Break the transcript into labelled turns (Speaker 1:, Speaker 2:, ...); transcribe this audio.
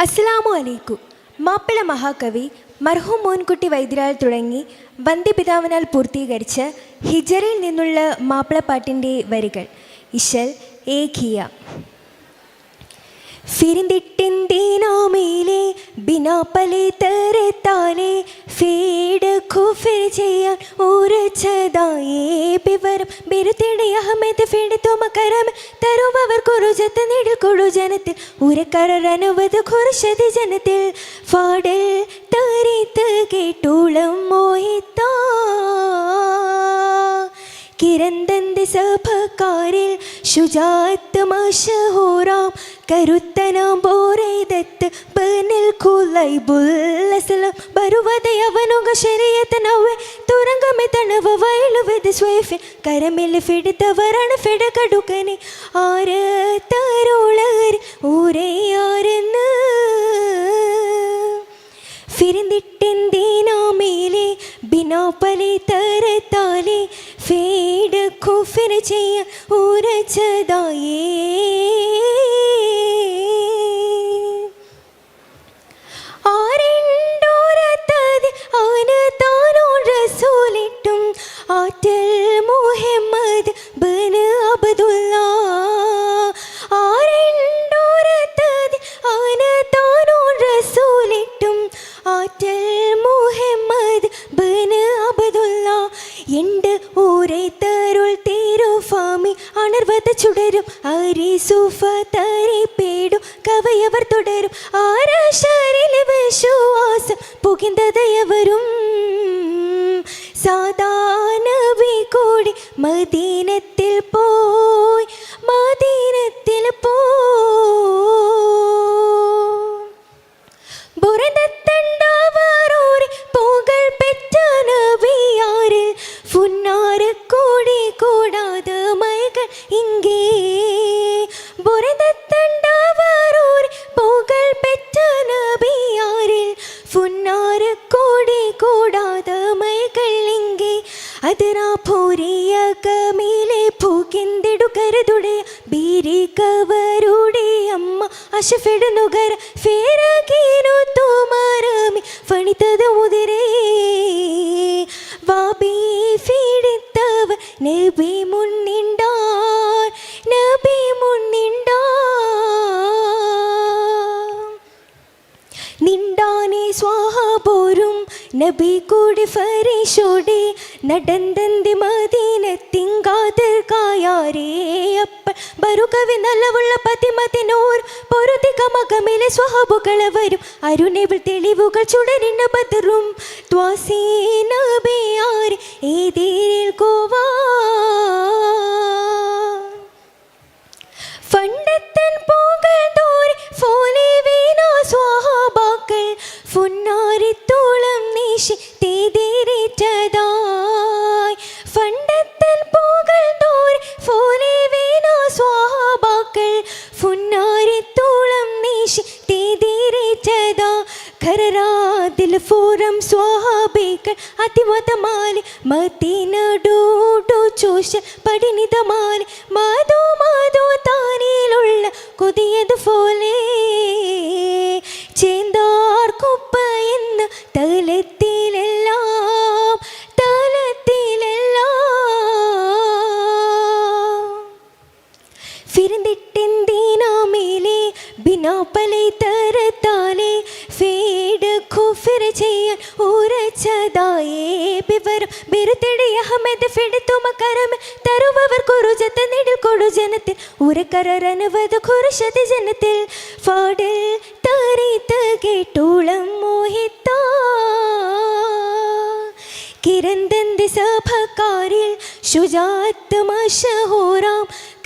Speaker 1: അസ്സലാമു അലൈക്കും. മാപ്പിള മഹാകവി മർഹൂം മോൻകുട്ടി വൈദ്യരാൾ തുടങ്ങി വന്ധ്യപിതാവിനാൽ പൂർത്തീകരിച്ച് ഹിജറയിൽ നിന്നുള്ള മാപ്പിളപ്പാട്ടിന്റെ വരികൾ. ഇശൽ ഏഖിയ. ഫിരിന്തിട്ടിന്തീനോമയിലെ ബിനാ പലേ ചെയ്യാൻ അഹമ്മദ് തുമക്കരം തരുവവർ കുറുജത്ത് കൊടു ജനത്തിൽ. ഉരക്കരർ അനുവത് ജനത്തിൽ. ഫാടൽ തരിത്ത് കേട്ടൂളം മോഹിത്താ. കിരന്തന്റെ സഭക്കാരിൽ ശുചാത്ത് മഷഹൂറാം കരുത്തനാം ബനിൽ കുലൈബുല്ലസലം ബരുവതെ അവനുക ശരീരത്തിനവെ തുരങ്കമെ തണവ വയലുവത് സ്വയഫെ കരമിൽ ഫിടിത്തവരാണ് ഫിടകടുക്കനെ. ആര് തരോളർ? ഊരേ ആരെന്ന്? ഫിരിന്തിട്ടെന്തീനാമേലെ ബിനാപ്പലെ തരത്താലെ. ഫേഡ് കുഫിർ ചെയ്യ ഉറച്ചതായേ ആറ്റൽ മുഹമ്മദ് ബന് അബ്ദുല്ല എണ്ട് ഊരെ തരുൾ തീരുഫാമി അണർവത ചുടരും. അരി സൂഫ തരി പേടു കവയവർ തുടരും. ആരാശാരിലെ വിശ്വാസം പുകിന്തതയവരും സാധാരണ കൂടി മദീനത്തിൽ ഇങ്ങേ ബുറതത്തണ്ടാവാറോരെ പുകൾ പെറ്റ നബിയാരിൽ ഫുന്നാറ് കൂടി കൂടാതെ മൈകൾ ഇങ്ങേ. അതിനാ പൂരിയ കമീലെ പൂക്കിന്തിടുകരുതുടയ ബീരികവരുടെ അമ്മ അശഫിടുന്നുകര ഫേരകീനു തുമാരമി ഫണിതದ മുതിരേ. വാബി ഫീടിത്തവ നബി മുന്നിണ്ടാർ സ്വാഹാപോരും നബി കൂടി ഫരീഷോടെ മദീനത്തിങ്കാതർ കായാരേ അപ്പ ബറുകവി നല്ലവുള്ള പതിമതിനോർ പൊരുതിക മകമിലെ സ്വഹാബുകൾ വരും. അരുണിവിൾ തെളിവുകൾ ചുടരിന് ബദറും. ത്വാസീ നബിയാരി ഖരരാതിൽ ഫോറം സ്വാഹാബികൾ അതിമതമാലി മതിനടൂടു ചോശ പടിനിതമാലി മാതോ മാതോ താനിലുള്ള കൊതിയത് പോലെ. ചേന്താർക്കുപ്പ എന്ന് തലത്തിലെല്ലാം തലത്തിലെല്ലാം. ഫിരിന്തിട്ടെന്തീനാമേലെ ബിനാ തരത്താലെ ഖുഫിർ ചെയ്യാൻ ഉറച്ചതായേ വിവരം ബിരുത്തിടെ അഹമ്മദ് ഫിഡ് തുമക്കരം തരുവവർ കുറുജത്ത് നിടിൽ കൊടു ജനത്തിൽ ഉരക്കരർ അനുവത് കുറിച്ചത് ജനത്തിൽ. ഫാഡിൽ തറിത്ത് കേട്ടൂളം മോഹിത്താ. കിരന്തന്റെ സഭക്കാരിൽ ശുചാത്ത് മഷഹൂറാം